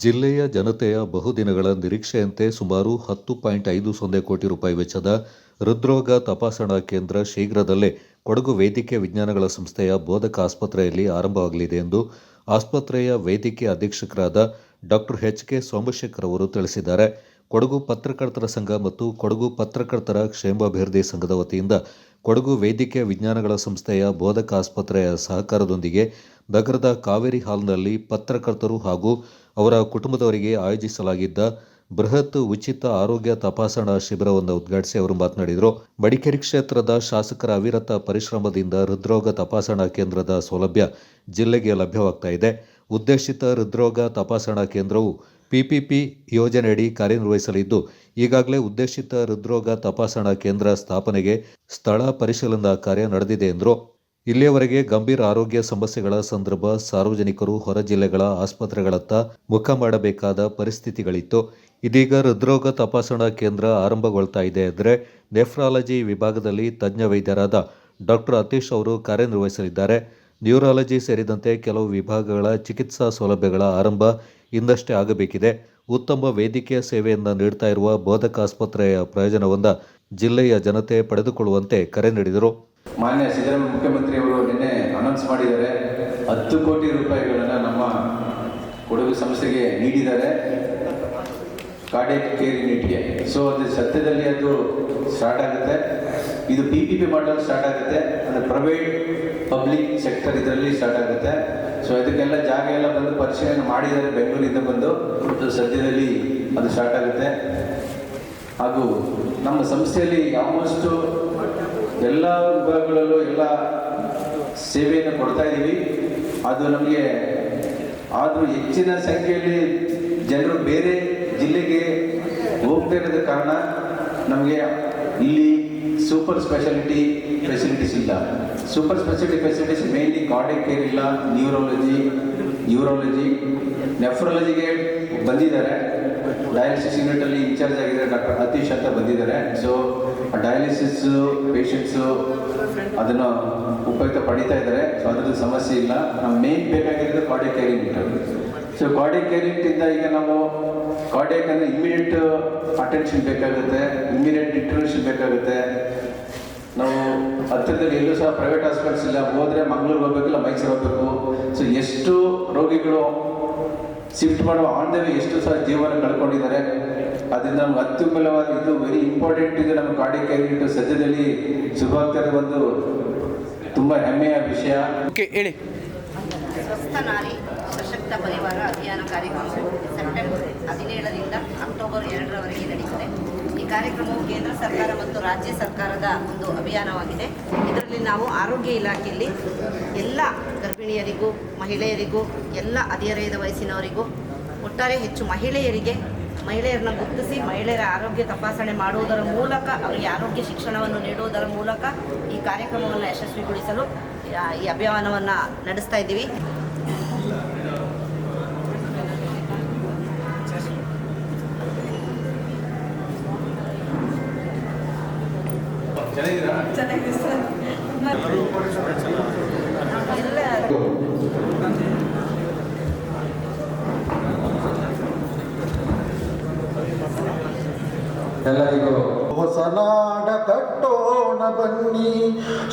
ಜಿಲ್ಲೆಯ ಜನತೆಯ ಬಹುದಿನಗಳ ನಿರೀಕ್ಷೆಯಂತೆ ಸುಮಾರು ಹತ್ತು ಪಾಯಿಂಟ್ ಐದು ಸೊನ್ನೆ ಕೋಟಿ ರೂಪಾಯಿ ವೆಚ್ಚದ ಹೃದ್ರೋಗ ತಪಾಸಣಾ ಕೇಂದ್ರ ಶೀಘ್ರದಲ್ಲೇ ಕೊಡಗು ವೈದ್ಯಕೀಯ ವಿಜ್ಞಾನಗಳ ಸಂಸ್ಥೆಯ ಬೋಧಕ ಆಸ್ಪತ್ರೆಯಲ್ಲಿ ಆರಂಭವಾಗಲಿದೆ ಎಂದು ಆಸ್ಪತ್ರೆಯ ವೈದ್ಯಕೀಯ ಅಧೀಕ್ಷಕರಾದ ಡಾಕ್ಟರ್ ಎಚ್ ಕೆ ಸೋಮಶೇಖರ್ ಅವರು ತಿಳಿಸಿದ್ದಾರೆ. ಕೊಡಗು ಪತ್ರಕರ್ತರ ಸಂಘ ಮತ್ತು ಕೊಡಗು ಪತ್ರಕರ್ತರ ಕ್ಷೇಮಾಭಿವೃದ್ಧಿ ಸಂಘದ ವತಿಯಿಂದ ಕೊಡಗು ವೈದ್ಯಕೀಯ ವಿಜ್ಞಾನಗಳ ಸಂಸ್ಥೆಯ ಬೋಧಕ ಆಸ್ಪತ್ರೆಯ ಸಹಕಾರದೊಂದಿಗೆ ನಗರದ ಕಾವೇರಿ ಹಾಲ್ನಲ್ಲಿ ಪತ್ರಕರ್ತರು ಹಾಗೂ ಅವರ ಕುಟುಂಬದವರಿಗೆ ಆಯೋಜಿಸಲಾಗಿದ್ದ ಬೃಹತ್ ಉಚಿತ ಆರೋಗ್ಯ ತಪಾಸಣಾ ಶಿಬಿರವನ್ನು ಉದ್ಘಾಟಿಸಿ ಅವರು ಮಾತನಾಡಿದರು. ಮಡಿಕೇರಿ ಕ್ಷೇತ್ರದ ಶಾಸಕರ ಅವಿರತ ಪರಿಶ್ರಮದಿಂದ ಹೃದ್ರೋಗ ತಪಾಸಣಾ ಕೇಂದ್ರದ ಸೌಲಭ್ಯ ಜಿಲ್ಲೆಗೆ ಲಭ್ಯವಾಗ್ತಾ ಇದೆ. ಉದ್ದೇಶಿತ ಹೃದ್ರೋಗ ತಪಾಸಣಾ ಕೇಂದ್ರವು ಪಿಪಿಪಿ ಯೋಜನೆಯಡಿ ಕಾರ್ಯನಿರ್ವಹಿಸಲಿದ್ದು, ಈಗಾಗಲೇ ಉದ್ದೇಶಿತ ಹೃದ್ರೋಗ ತಪಾಸಣಾ ಕೇಂದ್ರ ಸ್ಥಾಪನೆಗೆ ಸ್ಥಳ ಪರಿಶೀಲನಾ ಕಾರ್ಯ ನಡೆದಿದೆ ಎಂದರು. ಇಲ್ಲಿಯವರೆಗೆ ಗಂಭೀರ ಆರೋಗ್ಯ ಸಮಸ್ಯೆಗಳ ಸಂದರ್ಭ ಸಾರ್ವಜನಿಕರು ಹೊರ ಜಿಲ್ಲೆಗಳ ಆಸ್ಪತ್ರೆಗಳತ್ತ ಮುಖ ಮಾಡಬೇಕಾದ ಪರಿಸ್ಥಿತಿಗಳಿತ್ತು. ಇದೀಗ ಹೃದ್ರೋಗ ತಪಾಸಣಾ ಕೇಂದ್ರ ಆರಂಭಗೊಳ್ತಾ ಇದೆ ಅಂದರೆ ನೆಫ್ರಾಲಜಿ ವಿಭಾಗದಲ್ಲಿ ತಜ್ಞ ವೈದ್ಯರಾದ ಡಾಕ್ಟರ್ ಅತೀಶ್ ಅವರು ಕಾರ್ಯನಿರ್ವಹಿಸಲಿದ್ದಾರೆ. ನ್ಯೂರಾಲಜಿ ಸೇರಿದಂತೆ ಕೆಲವು ವಿಭಾಗಗಳ ಚಿಕಿತ್ಸಾ ಸೌಲಭ್ಯಗಳ ಆರಂಭ ಇನ್ನಷ್ಟೇ ಆಗಬೇಕಿದೆ. ಉತ್ತಮ ವೈದ್ಯಕೀಯ ಸೇವೆಯನ್ನು ನೀಡ್ತಾ ಇರುವ ಬೋಧಕ ಆಸ್ಪತ್ರೆಯ ಪ್ರಯೋಜನವನ್ನು ಜಿಲ್ಲೆಯ ಜನತೆ ಪಡೆದುಕೊಳ್ಳುವಂತೆ ಕರೆ ನೀಡಿದರು. ಮಾನ್ಯ ಸಿದ್ದರಾಮಯ್ಯ ಮುಖ್ಯಮಂತ್ರಿಯವರು ನಿನ್ನೆ ಅನೌನ್ಸ್ ಮಾಡಿದ್ದಾರೆ. ಹತ್ತು ಕೋಟಿ ರೂಪಾಯಿಗಳನ್ನು ನಮ್ಮ ಕೊಡಗು ಸಂಸ್ಥೆಗೆ ನೀಡಿದ್ದಾರೆ. ಕಾರ್ಡಿಯಕ್ ಕೇರ್ ಯೂನಿಟ್ಗೆ ಸೊ ಅದು ಸತ್ಯದಲ್ಲಿ ಅದು ಸ್ಟಾರ್ಟ್ ಆಗುತ್ತೆ. ಇದು ಪಿ ಪಿ ಪಿ ಮಾಡಲು ಸ್ಟಾರ್ಟ್ ಆಗುತ್ತೆ. ಅಂದರೆ ಪ್ರೈವೇಟ್ ಪಬ್ಲಿಕ್ ಸೆಕ್ಟರ್ ಇದರಲ್ಲಿ ಸ್ಟಾರ್ಟ್ ಆಗುತ್ತೆ. ಸೊ ಇದಕ್ಕೆಲ್ಲ ಜಾಗ ಎಲ್ಲ ಬಂದು ಪರಿಶೀಲನೆ ಮಾಡಿದ್ದಾರೆ ಬೆಂಗಳೂರಿಂದ ಬಂದು. ಸದ್ಯದಲ್ಲಿ ಅದು ಸ್ಟಾರ್ಟ್ ಆಗುತ್ತೆ. ಹಾಗೂ ನಮ್ಮ ಸಂಸ್ಥೆಯಲ್ಲಿ ಆಲ್ಮೋಸ್ಟು ಎಲ್ಲ ವಿಭಾಗಗಳಲ್ಲೂ ಎಲ್ಲ ಸೇವೆಯನ್ನು ಕೊಡ್ತಾ ಇದ್ದೀವಿ ಅದು ನಮಗೆ ಆದರೂ ಹೆಚ್ಚಿನ ಸಂಖ್ಯೆಯಲ್ಲಿ ಜನರು ಬೇರೆ ಜಿಲ್ಲೆಗೆ ಹೋಗ್ತಾ ಇರೋದ ಕಾರಣ ನಮಗೆ ಇಲ್ಲಿ ಸೂಪರ್ ಸ್ಪೆಷಾಲಿಟಿ ಫೆಸಿಲಿಟೀಸ್ ಇಲ್ಲ. Super speciality facilities mainly cardiac care ಇಲ್ಲ ನ್ಯೂರಾಲಜಿ ನ್ಯೂರೋಲಜಿ ನೆಫ್ರಾಲಜಿಗೆ ಬಂದಿದ್ದಾರೆ. ಡಯಾಲಿಸಿಸ್ ಯೂನಿಟಲ್ಲಿ ಇನ್ಚಾರ್ಜ್ ಆಗಿದ್ದಾರೆ ಡಾಕ್ಟರ್ ಅತೀಶ್ ಅಂತ ಬಂದಿದ್ದಾರೆ. ಸೊ ಡಯಾಲಿಸಿಸ್ ಪೇಷಂಟ್ಸು ಅದನ್ನು ಉಪಯುಕ್ತ ಪಡಿತಾ ಇದ್ದಾರೆ. ಸೊ ಅದ್ರದ್ದು ಸಮಸ್ಯೆ ಇಲ್ಲ. ನಮ್ಮ ಮೇನ್ ಬೇಕಾಗಿರೋದು cardiac care unit so cardiac care ಯೂನಿಟಿಂದ ಈಗ ನಾವು ಕಾರ್ಡಿಯಕ್ ಅಂದರೆ ಇಮಿಡಿಯೇಟ್ ಅಟೆನ್ಷನ್ ಬೇಕಾಗುತ್ತೆ. ಇಮಿಡಿಯೇಟ್ ಇಂಟರ್ವೆನ್ಷನ್ ಬೇಕಾಗುತ್ತೆ. ನಾವು ಹತ್ತಿರದಲ್ಲಿ ಎಲ್ಲೂ ಸಹ ಪ್ರೈವೇಟ್ ಹಾಸ್ಪಿಟಲ್ಸ್ ಇಲ್ಲ. ಹೋದರೆ ಮಂಗಳೂರು ಹೋಗ್ಬೇಕಿಲ್ಲ, ಮೈಸೂರು ಹೋಗ್ಬೇಕು. ಸೊ ಎಷ್ಟು ರೋಗಿಗಳು ಶಿಫ್ಟ್ ಮಾಡುವ ಆನ್ ದ ವೇ ಎಷ್ಟು ಸಹ ಜೀವನ ಕಳ್ಕೊಂಡಿದ್ದಾರೆ ಅದರಿಂದ ನಮ್ಗೆ ಅತ್ಯುತ್ತಮವಾದ ಇದು ವೆರಿ ಇಂಪಾರ್ಟೆಂಟ್ ಇದು ನಮ್ಮ ಗಾಡಿ ಕೈಗಿಟ್ಟು ಸದ್ಯದಲ್ಲಿ ಶುಭಾಗ್ತದ ಒಂದು ತುಂಬ ಹೆಮ್ಮೆಯ ವಿಷಯ. ಓಕೆ ಹೇಳಿ. ಸ್ವಸ್ಥ ನಾರಿ ಸಶಕ್ತ ಪರಿವಾರ ಅಭಿಯಾನ ಕಾರ್ಯಕ್ರಮವು ಸೆಪ್ಟೆಂಬರ್ ಹದಿನೇಳರಿಂದ ಅಕ್ಟೋಬರ್ ಎರಡರವರೆಗೆ ನಡೆಯುತ್ತದೆ. ಈ ಕಾರ್ಯಕ್ರಮವು ಕೇಂದ್ರ ಸರ್ಕಾರ ರಾಜ್ಯ ಸರ್ಕಾರದ ಒಂದು ಅಭಿಯಾನವಾಗಿದೆ. ಇದರಲ್ಲಿ ನಾವು ಆರೋಗ್ಯ ಇಲಾಖೆಯಲ್ಲಿ ಎಲ್ಲ ಗರ್ಭಿಣಿಯರಿಗೂ, ಮಹಿಳೆಯರಿಗೂ, ಎಲ್ಲ ಹದಿಹರೆಯದ ವಯಸ್ಸಿನವರಿಗೂ, ಒಟ್ಟಾರೆ ಹೆಚ್ಚು ಮಹಿಳೆಯರಿಗೆ, ಮಹಿಳೆಯರನ್ನ ಗುರುತಿಸಿ ಮಹಿಳೆಯರ ಆರೋಗ್ಯ ತಪಾಸಣೆ ಮಾಡುವುದರ ಮೂಲಕ ಅವರಿಗೆ ಆರೋಗ್ಯ ಶಿಕ್ಷಣವನ್ನು ನೀಡುವುದರ ಮೂಲಕ ಈ ಕಾರ್ಯಕ್ರಮವನ್ನು ಯಶಸ್ವಿಗೊಳಿಸಲು ಈ ಅಭಿಯಾನವನ್ನು ನಡೆಸ್ತಾ ಇದ್ದೀವಿ. ಎಲ್ಲರಿಗೂ ಹೊಸನಾಡ ಕಟ್ಟೋಣ ಬನ್ನಿ.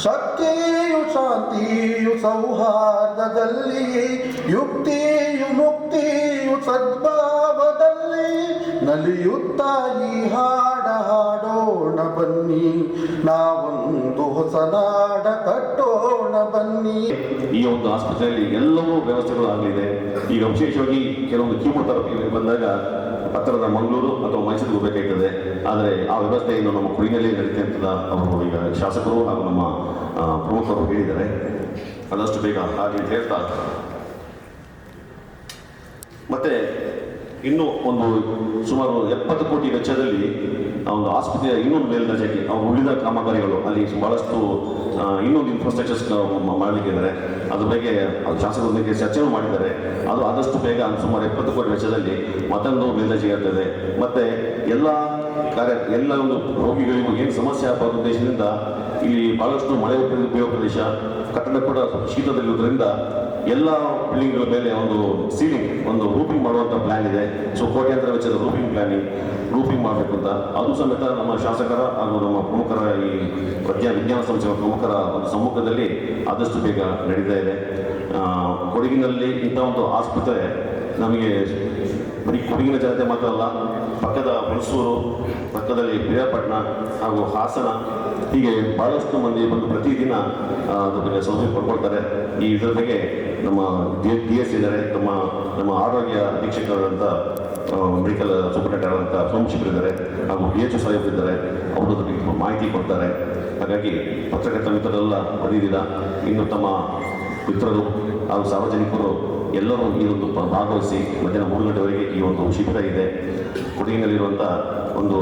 ಶಕ್ತಿಯು ಶಾಂತಿಯು ಸೌಹಾರ್ದದಲ್ಲಿ ಯುಕ್ತಿಯು ಮುಕ್ತಿಯು ಸದ್ಭಾವದಲ್ಲಿ ನಲಿಯುತ್ತ ಈ ಹಾಡ. ಹಾಡೋಣ ಬನ್ನಿ. ನಾವೊಂದು ಹೊಸನಾಡ ಕಟ್ಟೋಣ ಬನ್ನಿ. ಈ ಒಂದು ಆಸ್ಪತ್ರೆಯಲ್ಲಿ ಎಲ್ಲವೂ ವ್ಯವಸ್ಥೆಗಳು ಆಗಲಿದೆ ಈಗ ವಿಶೇಷವಾಗಿ ಕೆಲವೊಂದು ಕೀಮೋಥೆರಪಿ ಬಂದಾಗ ಹತ್ತಿರದ ಮಂಗಳೂರು ಅಥವಾ ಮೈಸೂರಿಗೆ ಹೋಗಬೇಕಾಗ್ತದೆ. ಆದರೆ ಆ ವ್ಯವಸ್ಥೆಯನ್ನು ನಮ್ಮ ಕುಡಿನಲ್ಲಿ ನಡೀತೆ ಅಂತ ಅವರು ಈಗ ಶಾಸಕರು ಹಾಗೂ ನಮ್ಮ ಪ್ರಮುಖರು ಹೇಳಿದ್ದಾರೆ. ಅದಷ್ಟು ಬೇಗ ಹಾಗೆ ಹೇಳ್ತಾ. ಮತ್ತೆ ಇನ್ನು ಒಂದು ಸುಮಾರು ಎಪ್ಪತ್ತು ಕೋಟಿ ವೆಚ್ಚದಲ್ಲಿ ಆ ಒಂದು ಆಸ್ಪತ್ರೆಯ ಇನ್ನೊಂದು ಮೇಲ್ದರ್ಜೆಗೆ ಉಳಿದ ಕಾಮಗಾರಿಗಳು, ಅಲ್ಲಿ ಬಹಳಷ್ಟು ಇನ್ನೊಂದು ಇನ್ಫ್ರಾಸ್ಟ್ರಕ್ಚರ್ಸ್ ಮಾಡಲಿಕ್ಕಿದ್ದಾರೆ ಅದ್ರ ಬಗ್ಗೆ ಅದು ಶಾಸಕರೊಂದಿಗೆ ಚರ್ಚೆನೂ ಮಾಡಿದ್ದಾರೆ. ಅದು ಆದಷ್ಟು ಬೇಗ ಸುಮಾರು ಎಪ್ಪತ್ತು ಕೋಟಿ ವೆಚ್ಚದಲ್ಲಿ ಮತ್ತೊಂದು ಮೇಲ್ದರ್ಜೆಗೆ ಆಗ್ತದೆ. ಮತ್ತೆ ಎಲ್ಲ ಕಾರ್ಯ, ಎಲ್ಲ ಒಂದು ರೋಗಿಗಳಿಗೂ ಏನು ಸಮಸ್ಯೆ ಆಗೋ ಉದ್ದೇಶದಿಂದ ಇಲ್ಲಿ ಬಹಳಷ್ಟು ಮಳೆ ಉಪಯೋಗ ಪ್ರದೇಶ, ಕಟ್ಟಡ ಕೂಡ ಶೀತದಲ್ಲಿರುವುದರಿಂದ ಎಲ್ಲ ಬಿಲ್ಡಿಂಗ್ಗಳ ಮೇಲೆ ಒಂದು ಸೀಲಿಂಗ್ ಒಂದು ರೂಪಿಂಗ್ ಮಾಡುವಂಥ ಪ್ಲಾನ್ ಇದೆ. ಸೊ ಕೋಟ್ಯಾಂತರ ವೆಚ್ಚದ ರೂಪಿಂಗ್ ಪ್ಲಾನಿಂಗ್ ರೂಪಿಂಗ್ ಮಾಡಬೇಕು ಅಂತ. ಅದು ಸಮೇತ ನಮ್ಮ ಶಾಸಕರ ಹಾಗೂ ನಮ್ಮ ಪ್ರಮುಖರ ಈ ಪ್ರಜ್ಞಾ, ವಿಜ್ಞಾನ ಸಂಸ್ಥೆಯ ಪ್ರಮುಖರ ಒಂದು ಸಮ್ಮುಖದಲ್ಲಿ ಆದಷ್ಟು ಬೇಗ ನಡೀತಾ ಇದೆ. ಕೊಡಗಿನಲ್ಲಿ ಇಂಥ ಒಂದು ಆಸ್ಪತ್ರೆ ನಮಗೆ ಬರೀ ಕೊಡಗಿನ ಜನತೆ ಮಾತ್ರ ಅಲ್ಲ, ಪಕ್ಕದ ಹುಣಸೂರು, ಪಕ್ಕದಲ್ಲಿ ಪಿರಿಯಾಪಟ್ಟಣ ಹಾಗೂ ಹಾಸನ ಹೀಗೆ ಭಾಳಷ್ಟು ಮಂದಿ ಬಂದು ಪ್ರತಿದಿನ ಬಗ್ಗೆ ಸೌಲಭ್ಯ ಪಡ್ಕೊಳ್ತಾರೆ. ಈ ಇದರ ಬಗ್ಗೆ ನಮ್ಮ ಡಿ ಎಸ್ ಇದ್ದಾರೆ, ನಮ್ಮ ನಮ್ಮ ಆರೋಗ್ಯ ಅಧೀಕ್ಷಕರಾದಂಥ ಮೆಡಿಕಲ್ ಸೂಪರ್ಟೆಂಡೆಂಟ್ ಆದಂಥ ಸೋಮಶೇಖರ್ ಇದ್ದಾರೆ, ಹಾಗೂ ಡಿ ಎಚ್ ಸಾಹೇಬ್ ಇದ್ದಾರೆ, ಅವರು ಬಗ್ಗೆ ಮಾಹಿತಿ ಕೊಡ್ತಾರೆ. ಹಾಗಾಗಿ ಪತ್ರಕರ್ತ ಮಿತ್ರರೆಲ್ಲ ಪ್ರತಿದಿನ ಇನ್ನು ತಮ್ಮ ಮಿತ್ರರು ಹಾಗೂ ಸಾರ್ವಜನಿಕರು ಎಲ್ಲರೂ ಈ ಒಂದು ಭಾಗವಹಿಸಿ ಮಧ್ಯಾಹ್ನ ಮೂರು ಗಂಟೆವರೆಗೆ ಈ ಒಂದು ಶಿಬಿರ ಇದೆ. ಕೊಡಗಿನಲ್ಲಿರುವಂಥ ಒಂದು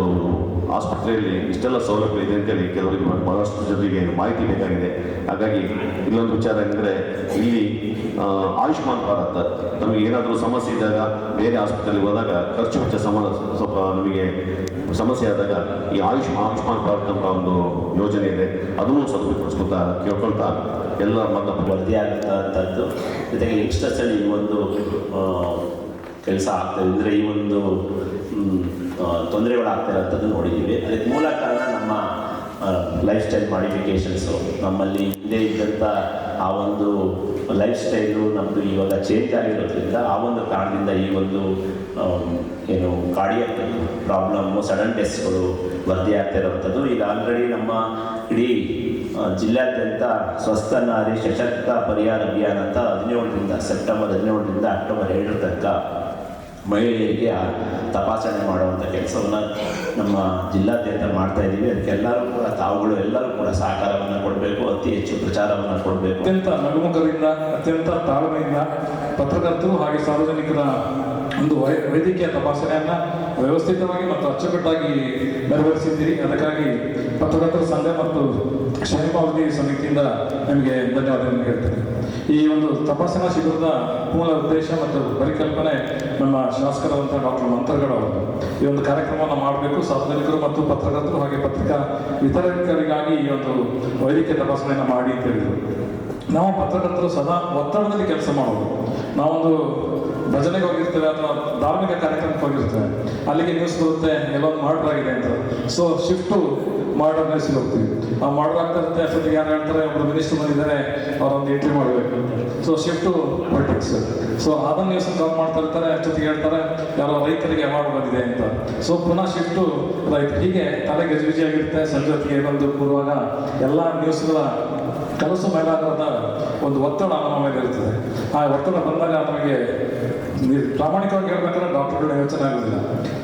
ಆಸ್ಪತ್ರೆಯಲ್ಲಿ ಇಷ್ಟೆಲ್ಲ ಸೌಲಭ್ಯ ಇದೆ ಅಂತೇಳಿ ಕೆಲವರಿಗೆ ಬಹಳಷ್ಟು ಜನರಿಗೆ ಮಾಹಿತಿ ಬೇಕಾಗಿದೆ. ಹಾಗಾಗಿ ಇನ್ನೊಂದು ವಿಚಾರ ಅಂದರೆ ಇಲ್ಲಿ ಆಯುಷ್ಮಾನ್ ಭಾರತ್, ನಮಗೆ ಏನಾದರೂ ಸಮಸ್ಯೆ ಇದ್ದಾಗ, ಬೇರೆ ಆಸ್ಪತ್ರೆಗೆ ಹೋದಾಗ ಖರ್ಚು ವೆಚ್ಚ ಸಮ ಸ್ವಲ್ಪ ನಮಗೆ ಸಮಸ್ಯೆ ಆದಾಗ ಈ ಆಯುಷ್, ಆಯುಷ್ಮಾನ್ ಭಾರತ್ ಅಂತ ಒಂದು ಯೋಜನೆ ಇದೆ. ಅದನ್ನು ಸದುಪಯೋಗಿಸ್ಕೊತಾ ಕೇಳ್ಕೊಳ್ತಾ ಎಲ್ಲ ಮತ ವರದಿ ಆಗುತ್ತಂಥದ್ದು ಜೊತೆಗೆ ಯಂಗ್ಸ್ಟರ್ಸಲ್ಲಿ ಈ ಒಂದು ಕೆಲಸ ಆಗ್ತದೆ ಅಂದರೆ ಈ ಒಂದು ತೊಂದರೆಗಳಾಗ್ತಾ ಇರೋಂಥದ್ದು ನೋಡಿದ್ದೀವಿ. ಅದಕ್ಕೆ ಮೂಲ ಕಾರಣ ನಮ್ಮ ಲೈಫ್ ಸ್ಟೈಲ್ ಮಾಡಿಫಿಕೇಷನ್ಸು ನಮ್ಮಲ್ಲಿ ಹಿಂದೆ ಇದ್ದಂಥ ಆ ಒಂದು ಲೈಫ್ ಸ್ಟೈಲು ನಮ್ಮದು ಇವಾಗ ಚೇಂಜ್ ಆಗಿರೋದ್ರಿಂದ ಆ ಒಂದು ಕಾರಣದಿಂದ ಈ ಒಂದು ಏನು ಕಾರ್ಡಿಯಕ್ ಪ್ರಾಬ್ಲಮ್ಮು ಸಡನ್ ಡೆಸ್ಗಳು ವರದಿ ಆಗ್ತಾ ಇರೋವಂಥದ್ದು ಈಗ ಆಲ್ರೆಡಿ ನಮ್ಮ ಇಡೀ ಜಿಲ್ಲಾದ್ಯಂತ ಸ್ವಸ್ಥ ನಾರಿ ಸಶಕ್ತ ಪರಿಹಾರ ಅಭಿಯಾನ ಅಂತ ಹದಿನೇಳರಿಂದ ಸೆಪ್ಟೆಂಬರ್ ಹದಿನೇಳರಿಂದ ಅಕ್ಟೋಬರ್ ಏಳರ ತನಕ ಮಹಿಳೆಯರಿಗೆ ತಪಾಸಣೆ ಮಾಡುವಂಥ ಕೆಲಸವನ್ನು ನಮ್ಮ ಜಿಲ್ಲಾದ್ಯಂತ ಮಾಡ್ತಾ ಇದ್ದೀವಿ. ಅದಕ್ಕೆಲ್ಲರೂ ಕೂಡ ತಾವುಗಳು ಎಲ್ಲರೂ ಕೂಡ ಸಹಕಾರವನ್ನು ಕೊಡಬೇಕು, ಅತಿ ಹೆಚ್ಚು ಪ್ರಚಾರವನ್ನು ಕೊಡಬೇಕು. ಅತ್ಯಂತ ನಗುಮುಖದಿಂದ, ಅತ್ಯಂತ ತಾಳ್ಮೆಯಿಂದ ಪತ್ರಕರ್ತರು ಹಾಗೆ ಸಾರ್ವಜನಿಕರ ವೈ, ವೈದ್ಯಕೀಯ ತಪಾಸಣೆಯನ್ನ ವ್ಯವಸ್ಥಿತವಾಗಿ ಮತ್ತು ಅಚ್ಚುಕಟ್ಟಾಗಿ ನೆರವೇರಿಸಿದ್ದೀರಿ. ಅದಕ್ಕಾಗಿ ಪತ್ರಕರ್ತರ ಸಂಘ ಮತ್ತು ಕ್ಷೇಮಾವಧಿ ಸಮಿತಿಯಿಂದ ನಿಮಗೆ ಧನ್ಯವಾದಗಳನ್ನು ಹೇಳ್ತೇನೆ. ಈ ಒಂದು ತಪಾಸಣಾ ಶಿಬಿರದ ಮೂಲ ಉದ್ದೇಶ ಮತ್ತು ಪರಿಕಲ್ಪನೆ ನಮ್ಮ ಶಾಸಕರಾದಂಥ ಡಾಕ್ಟರ್ ಮಂತ್ರಗಡ ಅವರು. ಈ ಒಂದು ಕಾರ್ಯಕ್ರಮವನ್ನು ಮಾಡಬೇಕು. ಸಾರ್ವಜನಿಕರು ಮತ್ತು ಪತ್ರಕರ್ತರು ಹಾಗೆ ಪತ್ರಿಕಾ ವಿತರಕರಿಗಾಗಿ ಈ ಒಂದು ವೈದ್ಯಕೀಯ ತಪಾಸಣೆಯನ್ನು ಮಾಡಿ ಅಂತ ಹೇಳಿದರು. ನಾವು ಪತ್ರಕರ್ತರು ಸದಾ ಒತ್ತಡದಲ್ಲಿ ಕೆಲಸ ಮಾಡೋದು ನಾವೊಂದು ಭಜನೆಗೆ ಹೋಗಿರ್ತೇವೆ ಅಥವಾ ಧಾರ್ಮಿಕ ಕಾರ್ಯಕ್ರಮಕ್ಕೆ ಹೋಗಿರ್ತೇವೆ ಅಲ್ಲಿಗೆ ನ್ಯೂಸ್ ಬರುತ್ತೆ, ಎಲ್ಲೊಂದು ಮರ್ಡರ್ ಆಗಿದೆ ಅಂತ ಸೊ ಶಿಫ್ಟು ಮರ್ಡರ್ ನ್ಯೂಸ್ಗೆ ಹೋಗ್ತೀವಿ. ಆ ಮರ್ಡರ್ ಆಗ್ತಾ ಇರುತ್ತೆ, ಅಷ್ಟೊತ್ತಿಗೆ ಯಾರು ಹೇಳ್ತಾರೆ ಒಬ್ಬರು ಮಿನಿಸ್ಟರ್ ಬಂದಿದ್ದಾರೆ, ಅವರೊಂದು ಎಂಟ್ರಿ ಮಾಡಬೇಕು ಸೊ ಶಿಫ್ಟು ಪೊಲಿಟಿಕ್ಸ್ ಸೊ ಅದನ್ನ ನ್ಯೂಸ್ ಕಾಲ್ ಮಾಡ್ತಾ ಇರ್ತಾರೆ, ಅಷ್ಟೊತ್ತಿಗೆ ಹೇಳ್ತಾರೆ, ಯಾರೋ ರೈತರಿಗೆ ಅವಾರ್ಡ್ ಬಂದಿದೆ ಅಂತ. ಸೊ ಪುನಃ ಶಿಫ್ಟು ರೈತ. ಹೀಗೆ ತಲೆ ಗಜಿಬಿಜಿ ಆಗಿರುತ್ತೆ, ಸಂಜೆ ಹೊತ್ತಿಗೆ ಬಂದು ಕೂರುವಾಗ ಎಲ್ಲ ನ್ಯೂಸ್ಗಳ ಕೆಲಸ ಮೇಲಾಗದ ಒಂದು ಒತ್ತಡ ನಮ್ಮ ಮೇಲೆ ಇರ್ತದೆ. ಆ ಒತ್ತಡ ಬಂದಾಗ ನಮಗೆ ಪ್ರಾಮಾಣಿಕವಾಗಿ ಹೇಳ್ಬೇಕಾದ್ರೆ ಡಾಕ್ಟರ್ಗಳು ಯೋಚನೆ ಆಗೋದಿಲ್ಲ.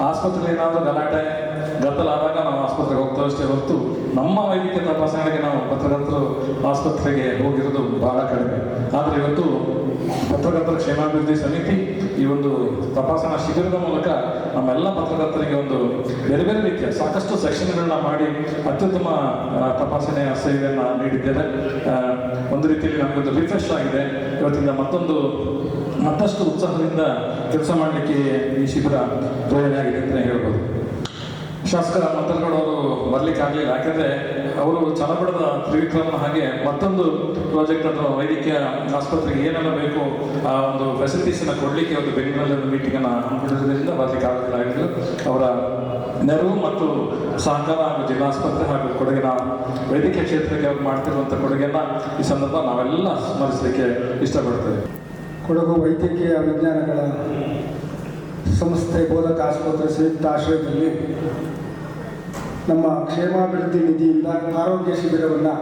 ಆಸ್ಪತ್ರೆಯಲ್ಲಿ ಏನಾದರೂ ಗಲಾಟೆ, ಗದ್ದಲ ಆದಾಗ ನಾವು ಆಸ್ಪತ್ರೆಗೆ ಹೋಗ್ತಾ ಅಷ್ಟೇ ಹೊರತು ನಮ್ಮ ವೈದ್ಯಕೀಯ ತಪಾಸಣೆಗೆ ನಾವು ಪತ್ರಕರ್ತರು ಆಸ್ಪತ್ರೆಗೆ ಹೋಗಿರೋದು ಬಹಳ ಕಡಿಮೆ. ಆದರೆ ಇವತ್ತು ಪತ್ರಕರ್ತರ ಕ್ಷೇಮಾಭಿವೃದ್ಧಿ ಸಮಿತಿ ಈ ಒಂದು ತಪಾಸಣಾ ಶಿಬಿರದ ಮೂಲಕ ನಮ್ಮೆಲ್ಲ ಪತ್ರಕರ್ತರಿಗೆ ಒಂದು ಬೇರೆ ಬೇರೆ ರೀತಿಯ ಸಾಕಷ್ಟು ಸೆಕ್ಷನ್ಗಳನ್ನ ಮಾಡಿ ಅತ್ಯುತ್ತಮ ತಪಾಸಣೆಯ ಸೇವೆಯನ್ನು ನೀಡಿದ್ದೇವೆ. ಒಂದು ರೀತಿಯಲ್ಲಿ ನಮಗೊಂದು ರಿಫ್ರೆಶ್ ಆಗಿದೆ. ಇವತ್ತಿಂದ ಮತ್ತೊಂದು, ಮತ್ತಷ್ಟು ಉತ್ಸಾಹದಿಂದ ಕೆಲಸ ಮಾಡಲಿಕ್ಕೆ ಈ ಶಿಬಿರ ಪ್ರೇರಣೆ ಆಗಿದೆ ಅಂತಲೇ ಹೇಳ್ಬೋದು. ಶಾಸಕ ಅವರು ಬರ್ಲಿಕ್ಕೆ ಆಗಲಿಲ್ಲ. ಯಾಕಂದ್ರೆ ಅವರು ಚಲಬಡದ ತ್ರಿವಿಕ್ರಮನ ಹಾಗೆ ಮತ್ತೊಂದು ಪ್ರಾಜೆಕ್ಟ್ ಅಥವಾ ವೈದ್ಯಕೀಯ ಆಸ್ಪತ್ರೆಗೆ ಏನೆಲ್ಲ ಬೇಕು, ಆ ಒಂದು ಫೆಸಿಲಿಟೀಸ್ ಅನ್ನ ಕೊಡ್ಲಿಕ್ಕೆ ಒಂದು ಬೆಂಗಳೂರಲ್ಲಿ ಒಂದು ಮೀಟಿಂಗ್ ಅನ್ನ ಹಮ್ಮಿಕೊಂಡಿದ್ದರಿಂದ ಬರ್ಲಿಕ್ಕೆ ಆಗಲಿಲ್ಲ ಅವರ ನೆರವು ಮತ್ತು ಸಹಕಾರ ಹಾಗೂ ಜಿಲ್ಲಾಸ್ಪತ್ರೆ ಹಾಗೂ ಕೊಡಗಿನ ವೈದ್ಯಕೀಯ ಕ್ಷೇತ್ರಕ್ಕೆ ಅವ್ರು ಮಾಡ್ತಿರುವಂಥ ಕೊಡುಗೆಯನ್ನ ಈ ಸಂದರ್ಭ ನಾವೆಲ್ಲ ಸ್ಮರಿಸಲಿಕ್ಕೆ ಇಷ್ಟಪಡ್ತೇವೆ. ಕೊಡಗು ವೈದ್ಯಕೀಯ ವಿಜ್ಞಾನಗಳ ಸಂಸ್ಥೆ ಬೋಧಕ ಆಸ್ಪತ್ರೆ ಸಂಯುಕ್ತ ಆಶ್ರಯದಲ್ಲಿ ನಮ್ಮ ಕ್ಷೇಮಾಭಿವೃದ್ಧಿ ನಿಧಿಯಿಂದ ಆರೋಗ್ಯ ಶಿಬಿರವನ್ನು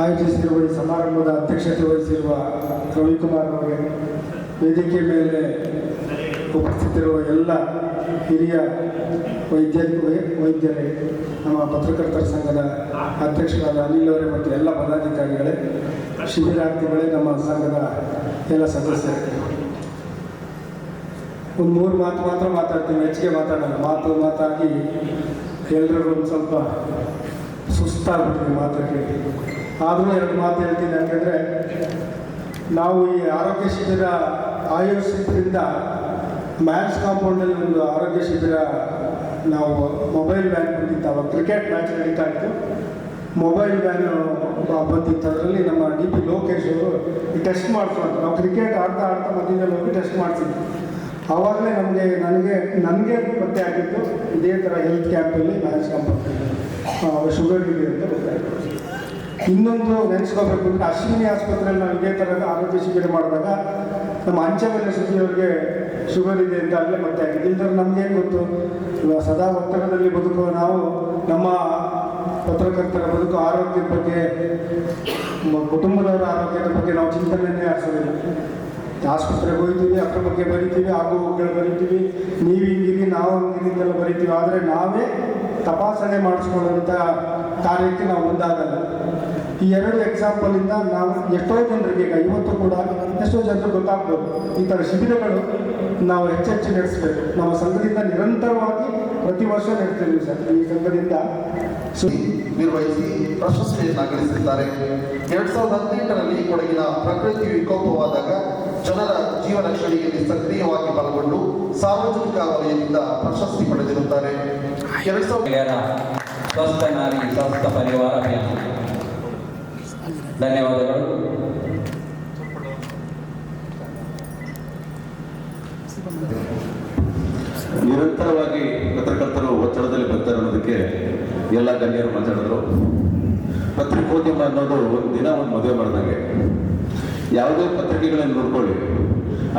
ಆಯೋಜಿಸಿರುವ ಈ ಸಮಾರಂಭದ ಅಧ್ಯಕ್ಷತೆ ವಹಿಸಿರುವ ರವಿಕುಮಾರ್ ಅವರಿಗೆ ವೇದಿಕೆ ಮೇಲೆ ಉಪಸ್ಥಿತಿರುವ ಎಲ್ಲ ಹಿರಿಯ ವೈದ್ಯ ವೈದ್ಯರೇ, ನಮ್ಮ ಪತ್ರಕರ್ತರ ಸಂಘದ ಅಧ್ಯಕ್ಷರಾದ ಅನಿಲ್ ಅವರೇ ಮತ್ತು ಎಲ್ಲ ಪದಾಧಿಕಾರಿಗಳೇ, ಶಿಬಿರಾರ್ಥಿಗಳೇ ನಮ್ಮ ಸಂಘದ ಎಲ್ಲ ಸದಸ್ಯರು. ಒಂದು ಮೂರು ಮಾತು ಮಾತ್ರ ಮಾತಾಡ್ತೀನಿ ಹೆಚ್ಚಿಗೆ ಮಾತಾಡೋಣ ಮಾತು ಮಾತಾಗಿ ಎಲ್ಲರಿಗೂ ಒಂದು ಸ್ವಲ್ಪ ಸುಸ್ತಾಗ್ಬಿಟ್ಟಿದೆ ಮಾತು ಕೇಳಿ. ಆದರೂ ಎರಡು ಮಾತು ಹೇಳ್ತೀನಿ ಯಾಕೆಂದರೆ, ನಾವು ಈ ಆರೋಗ್ಯ ಶಿಬಿರ ಆಯೋಜಿಸಿದ್ರಿಂದ ಮ್ಯಾಚ್ ಕಾಂಪೌಂಡಲ್ಲಿ ಒಂದು ಆರೋಗ್ಯ ಶಿಬಿರ ನಾವು ಮೊಬೈಲ್ ವ್ಯಾನ್ ಬಂದಿತ್ತು ಕ್ರಿಕೆಟ್ ಮ್ಯಾಚ್ ನಡೀತಾ ಇತ್ತು. ಮೊಬೈಲ್ ವ್ಯಾನ್ ಬಂದಿತ್ತು. ಅದರಲ್ಲಿ ನಮ್ಮ ಡಿ ಪಿ ಲೋಕೇಶ್ ಅವರು ಟೆಸ್ಟ್ ಮಾಡಿಸೋದು. ನಾವು ಕ್ರಿಕೆಟ್ ಆಡ್ತಾ ಆಡ್ತಾ ಮಧ್ಯದಲ್ಲಿ ಹೋಗಿ ಟೆಸ್ಟ್ ಮಾಡ್ತಿದ್ವಿ ಆವಾಗಲೇ ನಮಗೆ, ನನಗೆ ನನಗೆ ಪತ್ತೆ ಆಗಿತ್ತು, ಇದೇ ಥರ ಹೆಲ್ತ್ ಕ್ಯಾಂಪಲ್ಲಿ ಕಂಪನಿ ಶುಗರ್ ಇದೆ ಅಂತ ಗೊತ್ತಾಯಿತು. ಇನ್ನೊಂದು ನೆನೆಸ್ಕೋಬೇಕು ಅಂದರೆ ಅಶ್ವಿನಿ ಆಸ್ಪತ್ರೆಯಲ್ಲಿ ನಾವು ಇದೇ ಥರದ ಆರೋಗ್ಯ ಶಿಬಿರ ಮಾಡಿದಾಗ ನಮ್ಮ ಅಂಚೆಮನೆ ಸುದ್ದಿಯವರಿಗೆ ಶುಗರ್ ಇದೆ ಅಂತ ಅಲ್ಲೇ ಮತ್ತೆ ಆಗಿದೆ ಇಲ್ಲದ್ರೆ ನಮಗೇನು ಗೊತ್ತು? ಸದಾ ಒತ್ತಡದಲ್ಲಿ ಬದುಕುವ ನಾವು, ನಮ್ಮ ಪತ್ರಕರ್ತರ ಬದುಕು ಆರೋಗ್ಯದ ಬಗ್ಗೆ, ನಮ್ಮ ಕುಟುಂಬದವರ ಆರೋಗ್ಯದ ಬಗ್ಗೆ ನಾವು ಚಿಂತನೆಯನ್ನೇ ಆರಿಸೋದಿಲ್ಲ. ಆಸ್ಪತ್ರೆಗೆ ಹೋಗ್ತೀವಿ ಅದ್ರ ಬಗ್ಗೆ ಬರಿತೀವಿ ಆಗು ಹೋಗುಗಳು ಬರಿತೀವಿ. ನೀವು ಹಿಂಗಿರಿ, ನಾವು ಹಿಂಗಿರಿ ಅಂತೆಲ್ಲ ಬರಿತೀವಿ. ಆದರೆ ನಾವೇ ತಪಾಸಣೆ ಮಾಡಿಸ್ಕೊಳ್ಳೋಂಥ ಕಾರ್ಯಕ್ಕೆ ನಾವು ಮುಂದಾಗಲ್ಲ. ಈ ಎರಡು ಎಕ್ಸಾಂಪಲಿಂದ ನಾವು ಎಷ್ಟೋ ಜನರಿಗೆ, ಈಗ ಇವತ್ತು ಕೂಡ ಎಷ್ಟೋ ಜನರು ಗೊತ್ತಾಗ್ಬೋದು. ಈ ಥರ ಶಿಬಿರಗಳು ನಾವು ಹೆಚ್ಚೆಚ್ಚು ನಡೆಸಬೇಕು. ನಮ್ಮ ಸಂಘದಿಂದ ನಿರಂತರವಾಗಿ ಪ್ರತಿ ವರ್ಷ ನಡೆಸ್ತೀವಿ ಸರ್. ಈ ಸಂಘದಿಂದ ನಿರ್ವಹಿಸಿ ಪ್ರಶಸ್ತಿಯನ್ನು ಗಳಿಸಿದ್ದಾರೆ ಎರಡ್ ಸಾವಿರದ ಹದಿನೆಂಟರಲ್ಲಿ ಕೊಡಗಿನ ಪ್ರಕೃತಿ ವಿಕೋಪವಾದಾಗ ಜನರ ಜೀವನ ಶೈಲಿಯಲ್ಲಿ ಸಕ್ರಿಯವಾಗಿ ಪಾಲ್ಗೊಂಡು ಸಾರ್ವಜನಿಕ ವಲಯದಿಂದ ಪ್ರಶಸ್ತಿ ಪಡೆದಿರುತ್ತಾರೆ. ಎರಡ್ ಸಾವಿರದ ಸ್ವಸ್ಥ ನಾರಿ ಸ್ವಸ್ಥ ಪರಿವಾರ ಅಭಿಯಾನ. ಧನ್ಯವಾದಗಳು. ನಿರಂತರವಾಗಿ ಪತ್ರಕರ್ತರು ಒತ್ತಡದಲ್ಲಿ ಬರ್ತಾರೆ ಅನ್ನೋದಕ್ಕೆ ಎಲ್ಲ ಗಣ್ಯರು ಮಾತಾಡಿದ್ರು. ಪತ್ರಿಕೋದ್ಯಮ ಅನ್ನೋದು ಒಂದು ದಿನ ಒಂದು ಮದುವೆ ಮಾಡಿದಂಗೆ. ಯಾವುದೇ ಪತ್ರಿಕೆಗಳನ್ನು ನೋಡ್ಕೊಳ್ಳಿ.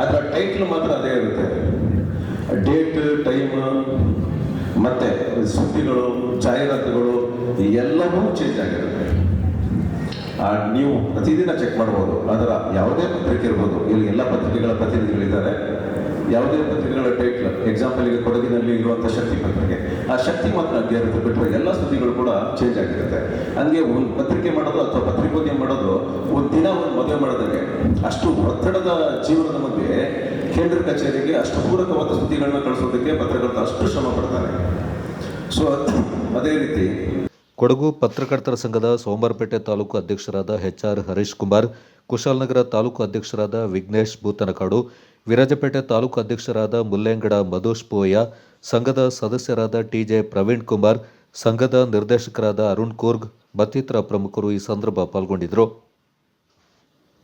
ಅದರ ಟೈಟ್ಲ್ ಮಾತ್ರ ಅದೇ ಇರುತ್ತೆ. ಡೇಟ್ ಟೈಮ್ ಮತ್ತೆ ಸುದ್ದಿಗಳು, ಜಾಹೀರಾತುಗಳು ಎಲ್ಲವೂ ಚೇಂಜ್ ಆಗಿರುತ್ತೆ. ನೀವು ಪ್ರತಿದಿನ ಚೆಕ್ ಮಾಡ್ಬೋದು. ಅದರ ಯಾವುದೇ ಪತ್ರಿಕೆ ಇರ್ಬೋದು. ಇಲ್ಲಿ ಎಲ್ಲ ಪತ್ರಿಕೆಗಳ ಪ್ರತಿನಿಧಿಗಳಿದ್ದಾರೆ. ಯಾವುದೇ ಪತ್ರಿಕೆಗಳ ಟೈಟ್ಲ್ ಎಕ್ಸಾಂಪಲ್ ಈಗ ಕೊಡಗಿನಲ್ಲಿ ಇರುವಂಥ ಶಕ್ತಿ ಪತ್ರಿಕೆ. ಆ ಶಕ್ತಿ ಮಾತ್ರ ಇರುತ್ತೆ ಬಿಟ್ಟರೆ ಎಲ್ಲ ಸುದ್ದಿಗಳು ಕೂಡ ಚೇಂಜ್ ಆಗಿರುತ್ತೆ. ಹಂಗೆ ಒಂದು ಪತ್ರಿಕೆ ಮಾಡೋದು ಅಥವಾ ಪತ್ರಿಕೋದ್ಯಮ ಮಾಡೋದು ಒಂದು ದಿನ ಒಂದು ಮದುವೆ ಮಾಡೋದಂಗೆ ಅಷ್ಟು ಒತ್ತಡದ ಜೀವನದ ಮಧ್ಯೆ ಕೇಂದ್ರ ಕಚೇರಿಗೆ ಅಷ್ಟು ಪೂರಕವಾದ ಸುದ್ದಿಗಳನ್ನ ಕಳಿಸೋದಕ್ಕೆ ಪತ್ರಕರ್ತ ಅಷ್ಟು ಶ್ರಮ ಪಡ್ತಾರೆ. ಸೊ ಅದೇ ರೀತಿ ಕೊಡಗು ಪತ್ರಕರ್ತರ ಸಂಘದ ಸೋಮವಾರಪೇಟೆ ತಾಲೂಕು ಅಧ್ಯಕ್ಷರಾದ ಎಚ್ ಆರ್ ಹರೀಶ್ ಕುಮಾರ್ ಕುಶಾಲನಗರ ತಾಲೂಕು ಅಧ್ಯಕ್ಷರಾದ ವಿಘ್ನೇಶ್ ಬೂತನಕಾಡು ವಿರಾಜಪೇಟೆ ತಾಲೂಕು ಅಧ್ಯಕ್ಷರಾದ ಮುಲ್ಲೆಂಗಡ ಮಧೋಶ್ ಪೋಯ ಸಂಘದ ಸದಸ್ಯರಾದ ಟಿಜೆ ಪ್ರವೀಣ್ ಕುಮಾರ್, ಸಂಘದ ನಿರ್ದೇಶಕರಾದ ಅರುಣ್ ಕೂರ್ಗ್, ಮತ್ತಿತರ ಪ್ರಮುಖರು ಈ ಸಂದರ್ಭ ಪಾಲ್ಗೊಂಡಿದ್ದರು.